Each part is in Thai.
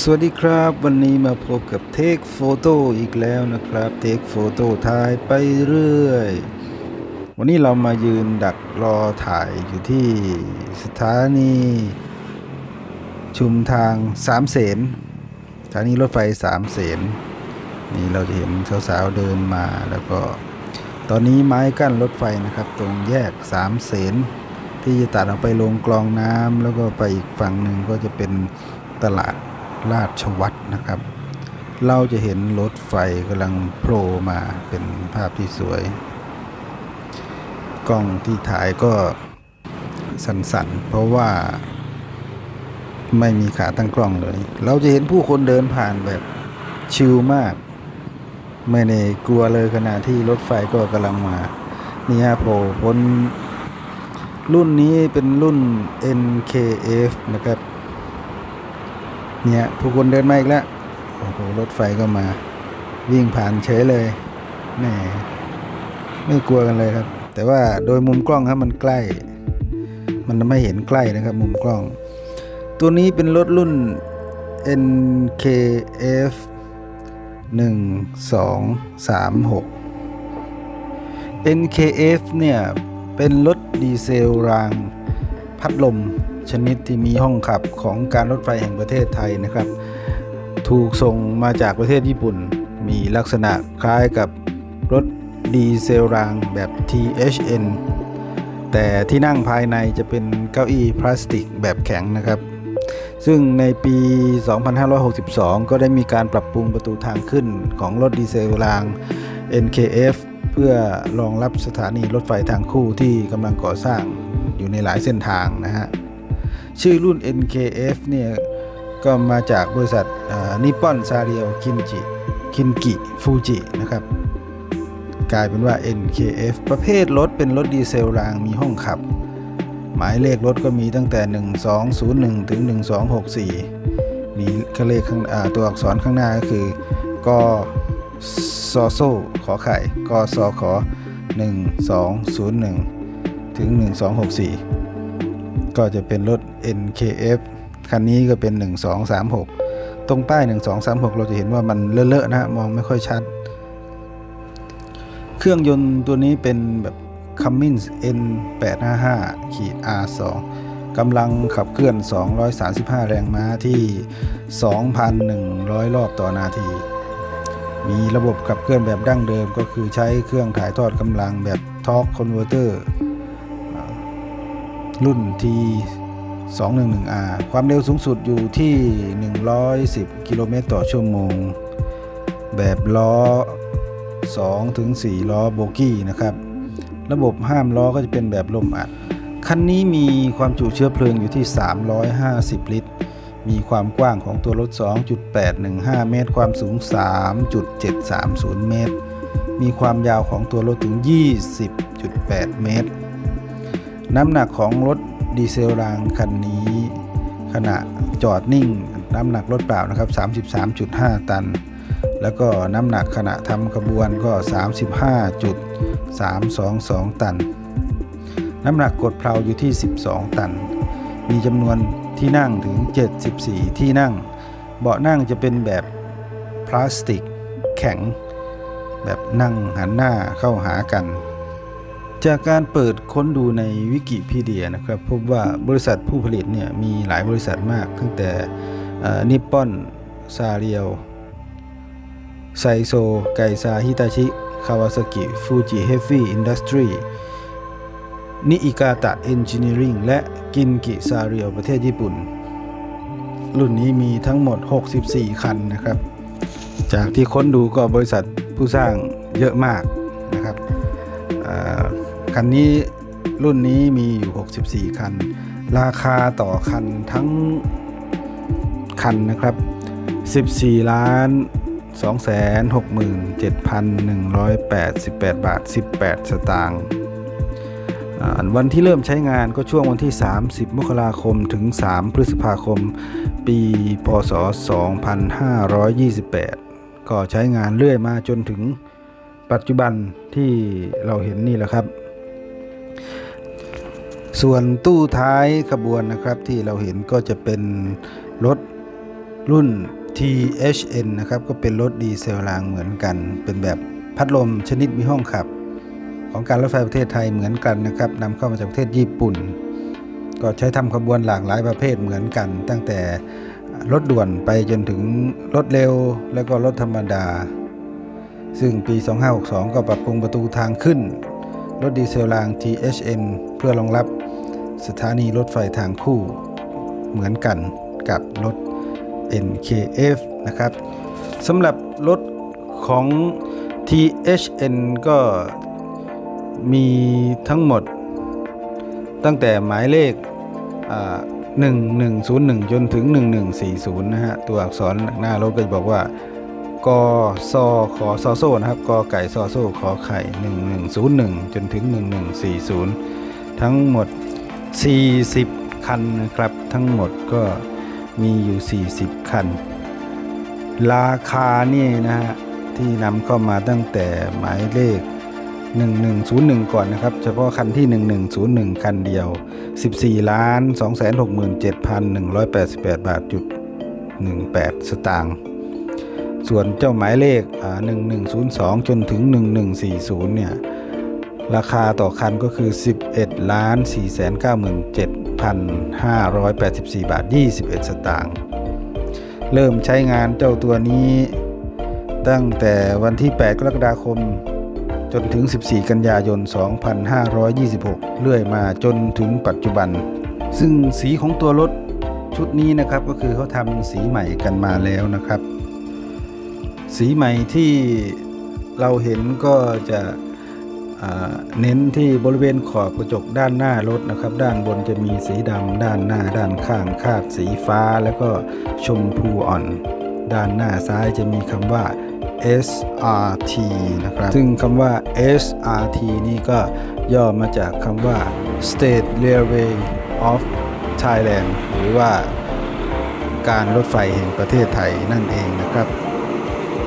สวัสดีครับ วันนี้มาพบกับเทคโฟโต้อีกแล้วนะครับเทคโฟโต้ถ่ายไปเรื่อย วันนี้เรามายืนดักรอถ่ายอยู่ที่สถานีชุมทางสามเสนสถานีรถไฟสามเสนนี่เราจะเห็นสาวๆเดินมาแล้วก็ ตอนนี้ไม้กั้นรถไฟนะครับ ตรงแยกสามเสนที่จะตัดออกไปลงกลองน้ำแล้วก็ไปอีกฝั่งหนึ่งก็จะเป็นตลาด ราชวัตรนะครับ เราจะเห็นรถไฟกำลังโผล่มาเป็นภาพที่สวย กล้องที่ถ่ายก็สั่นๆ เพราะว่า ไม่มีขาตั้งกล้องเลย เราจะเห็นผู้คนเดินผ่านแบบชิลมาก ไม่ได้กลัวเลยขณะที่รถไฟก็กำลังมา นี่ฮะโผล่พ้นรุ่นนี้เป็นรุ่น NKF นะครับ เนี่ยผู้คนเดินมาอีกแล้ว โอ้โห รถไฟก็มา วิ่งผ่านเฉยเลยแหมไม่กลัวกันเลยครับ แต่ว่าโดยมุมกล้องครับมันใกล้ มันไม่เห็นใกล้นะครับ มุมกล้อง ตัวนี้เป็นรถรุ่น NKF 1236 NKF เนี่ย เป็นรถดีเซลรางพัดลม ชนิดที่มีห้องขับของการรถไฟแห่งประเทศไทยนะครับ ถูกส่งมาจากประเทศญี่ปุ่น มีลักษณะคล้ายกับรถดีเซลรางแบบ THN แต่ที่นั่งภายในจะเป็นเก้าอี้พลาสติกแบบแข็งนะครับ ซึ่งในปี 2562 ก็ได้มีการปรับปรุงประตูทางขึ้นของรถดีเซลราง NKF เพื่อรองรับสถานีรถไฟทางคู่ที่กำลังก่อสร้างอยู่ในหลายเส้นทางนะฮะ ชื่อรุ่น NKF เนี่ยก็มาจากบริษัทนิปปอนซาเรียวคินจิคินกิฟูจินะครับ กลายเป็นว่า NKF ประเภทรถเป็นรถดีเซลรางมีห้องขับ หมายเลขรถก็มีตั้งแต่ 1201 ถึง 1264 มีเลขตัวอักษรข้างหน้าก็คือกซอโซขอไข่กซอขอ1201 ถึง 1264 ก็จะเป็นรถ NKF คันนี้ก็เป็น 1236 ตรงป้าย 1236 เราจะเห็นว่ามันเลอะๆนะฮะมองไม่ค่อยชัด เครื่องยนต์ตัวนี้เป็นแบบ Cummins N855 ขีด R2 กำลังขับเคลื่อน 235 แรงม้าที่ 2,100 รอบต่อนาที มีระบบขับเคลื่อนแบบดั้งเดิมก็คือใช้เครื่องถ่ายทอดกำลังแบบ Torque Converter รุ่น T 211R ความเร็วสูงสุดอยู่ที่ 110 กิโลเมตรต่อชั่วโมง แบบล้อ 2 ถึง 4 ล้อโบกี้นะครับ ระบบห้ามล้อก็จะเป็นแบบลมอัด คันนี้มีความจุเชื้อเพลิงอยู่ที่ 350 ลิตร มีความกว้างของตัวรถ 2.815 เมตร ความสูง 3.730 เมตร มีความยาวของตัวรถถึง 20.8 เมตร น้ำหนักของรถดีเซลรางคันนี้ ขณะจอดนิ่ง น้ำหนักรถเปล่านะครับ 33.5 ตัน แล้วก็น้ำหนักขณะทำขบวนก็ 35.322 ตัน น้ำหนักกดเพลาอยู่ที่ 12 ตัน มีจำนวนที่นั่งถึง 74 ที่นั่ง เบาะนั่งจะเป็นแบบพลาสติกแข็ง แบบนั่งหันหน้าเข้าหากัน จากการเปิดค้นดูในวิกิพีเดียนะครับพบว่าบริษัทผู้ผลิตเนี่ยมีหลายบริษัทมาก ตั้งแต่นิปปอนซาเรียวไซโซ ไกซาฮิตาชิ คาวาซากิ ฟูจิเฮฟวี่อินดัสทรีนิอิกาตะเอนจิเนียริงและกินกิซาเรียวประเทศญี่ปุ่น รุ่นนี้มีทั้งหมด 64 คันนะครับ จากที่ค้นดูก็บริษัทผู้สร้างเยอะมากนะครับ คันนี้รุ่นนี้มีอยู่ 64 คัน ราคาต่อคันทั้งคันนะครับ 14 ล้าน 267,188 บาท 18 สตางค์อ่าวันที่เริ่มใช้งานก็ช่วงวันที่ 30 มกราคมถึง 3 พฤษภาคม ปี พศ 2528 ก็ใช้งานเรื่อยมาจนถึงปัจจุบันที่เราเห็นนี่แหละครับ ส่วนตู้ท้ายขบวนนะครับที่เราเห็นก็จะเป็นรถรุ่น THN นะครับก็เป็นรถดีเซลรางเหมือนกัน เป็นแบบพัดลมชนิดมีห้องขับ ของการรถไฟประเทศไทยเหมือนกันนะครับนำเข้ามาจากประเทศญี่ปุ่น ก็ใช้ทำขบวนหลากหลายประเภทเหมือนกัน ตั้งแต่รถด่วนไปจนถึงรถเร็ว แล้วก็รถธรรมดา ซึ่งปี 2562 ก็ปรับปรุงประตูทางขึ้น รถดีเซลราง THN เพื่อรองรับ สถานีรถไฟทางคู่ เหมือนกันกับรถ NKF นะครับสำหรับรถของ THN ก็มีทั้งหมด ตั้งแต่หมายเลขอ่า1101 จนถึง 1140 นะฮะ ตัวอักษรหน้ารถก็จะบอกว่ากซอขอซอโซ่นะครับกอไก่ซอโซ่ขอไข่ 1101 จนถึง 1140 ทั้งหมด 40 คันนะครับ ทั้งหมดก็มีอยู่ 40 คัน ราคานี่นะฮะที่นำเข้ามาตั้งแต่หมายเลข 1101 ก่อนนะครับ เฉพาะคันที่ 1101 คันเดียว 14ล้าน267,188 บาทจุด18 สตางค์ส่วนเจ้าหมายเลข 1102 จนถึง 1140 เนี่ย ราคาต่อคันก็คือ 11ล้าน497,584 บาท 21 สตางค์เริ่มใช้งานเจ้าตัวนี้ตั้งแต่วันที่ 8 กรกฎาคม จนถึง 14 กันยายน 2526 เรื่อยมาจนถึงปัจจุบัน ซึ่งสีของตัวรถชุดนี้นะครับก็คือเขาทำสีใหม่กันมาแล้วนะครับ สีใหม่ที่เราเห็นก็จะ เน้นที่บริเวณขอบกระจกด้านหน้ารถนะครับ ด้านบนจะมีสีดำด้านหน้า ด้านข้างคาดสีฟ้า แล้วก็ชมพูอ่อน ด้านหน้าซ้ายจะมีคำว่า SRT นะครับ ซึ่งคำว่า SRT นี่ก็ย่อมาจากคำว่า State Railway of Thailand หรือว่าการรถไฟแห่งประเทศไทยนั่นเองนะครับ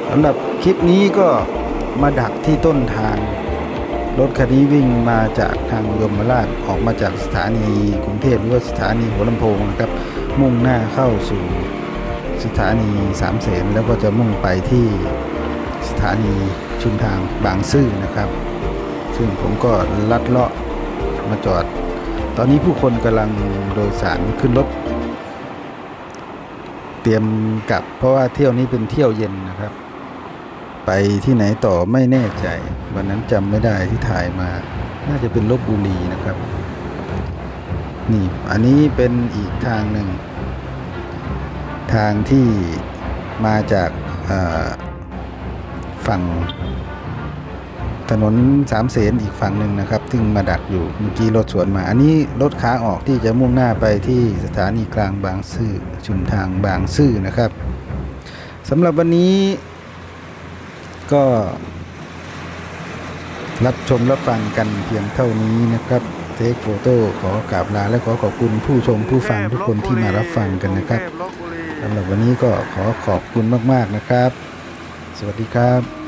สำหรับคลิปนี้ก็มาดักที่ต้นทาง รถคันนี้วิ่งมาจากทางยมราชออกมาจากสถานีกรุงเทพหรือว่าสถานีหัวลำโพงนะครับ มุ่งหน้าเข้าสู่สถานีสามเสนแล้วก็จะมุ่งไปที่สถานีชุมทางบางซื่อนะครับ ซึ่งผมก็ลัดเลาะมาจอด ตอนนี้ผู้คนกำลังโดยสารขึ้นรถเตรียมกลับ เพราะว่าเที่ยวนี้เป็นเที่ยวเย็นนะครับ ไปที่ไหนต่อไม่แน่ใจ วันนั้นจำไม่ได้ที่ถ่ายมา น่าจะเป็นลบบุรีนะครับ นี่ อันนี้เป็นอีกทางหนึ่ง ทางที่มาจากฝั่งถนนสามเสนอีกฝั่งหนึ่งนะครับ ซึ่งมาดักอยู่เมื่อกี้รถสวนมา อันนี้รถขาออกที่จะมุ่งหน้าไปที่สถานีกลางบางซื่อชุมทางบางซื่อนะครับสำหรับวันนี้ ก็ รับชมรับฟังกันเพียงเท่านี้นะครับเทคโฟโต้ขอกราบลาและขอขอบคุณผู้ชมผู้ฟังทุกคนที่มารับฟังกันนะครับสำหรับวันนี้ก็ขอขอบคุณมาก ๆนะครับ สวัสดีครับ